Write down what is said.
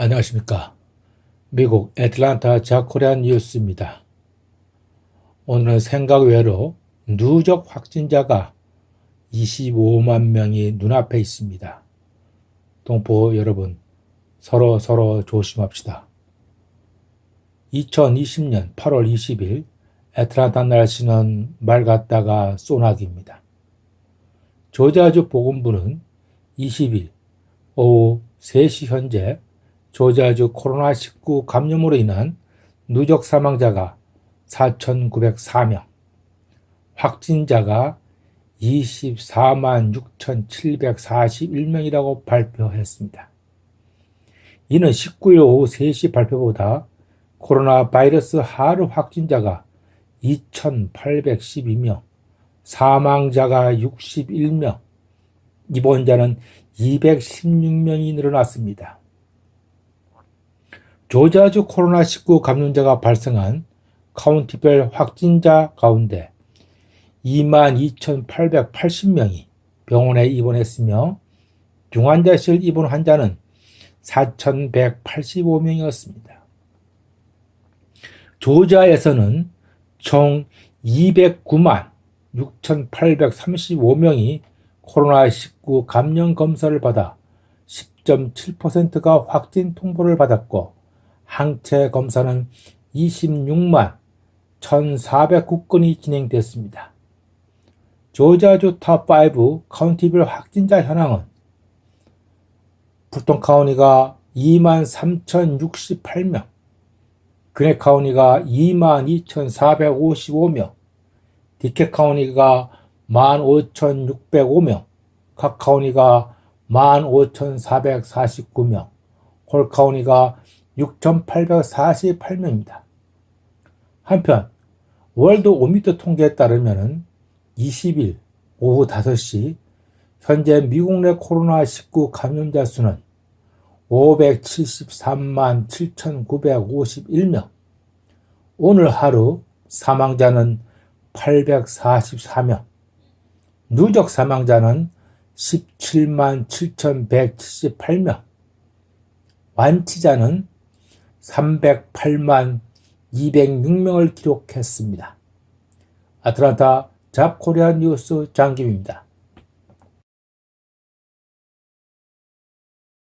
안녕하십니까. 미국 애틀란타 자코리안 뉴스입니다. 오늘은 생각 외로 누적 확진자가 25만 명이 눈앞에 있습니다. 동포 여러분, 서로 서로 조심합시다. 2020년 8월 20일 애틀란타 날씨는 맑았다가 소나기입니다. 조지아주 보건부는 20일 오후 3시 현재 조지아주 코로나19 감염으로 인한 누적 사망자가 4,904명, 확진자가 24만 6,741명이라고 발표했습니다. 이는 19일 오후 3시 발표보다 코로나 바이러스 하루 확진자가 2,812명, 사망자가 61명, 입원자는 216명이 늘어났습니다. 조지아주 코로나19 감염자가 발생한 카운티별 확진자 가운데 22,880명이 병원에 입원했으며 중환자실 입원 환자는 4,185명이었습니다. 조지아에서는 총 209만 6,835명이 코로나19 감염 검사를 받아 10.7%가 확진 통보를 받았고 항체 검사는 26만 1,409건이 진행됐습니다. 조지아주 탑5 카운티별 확진자 현황은 풀톤 카운티가 2만 3,068명, 그네 카운티가 2만 2,455명, 디케 카운티가 15,605명, 각 카운티가 15,449명, 홀 카운티가 6,848명입니다. 한편 월드 오미터 통계에 따르면 20일 오후 5시 현재 미국 내 코로나19 감염자 수는 573만 7,951명, 오늘 하루 사망자는 844명, 누적 사망자는 17만 7,178명, 완치자는 308만 206명을 기록했습니다. 아틀란타 잡코리아 뉴스 장김입니다.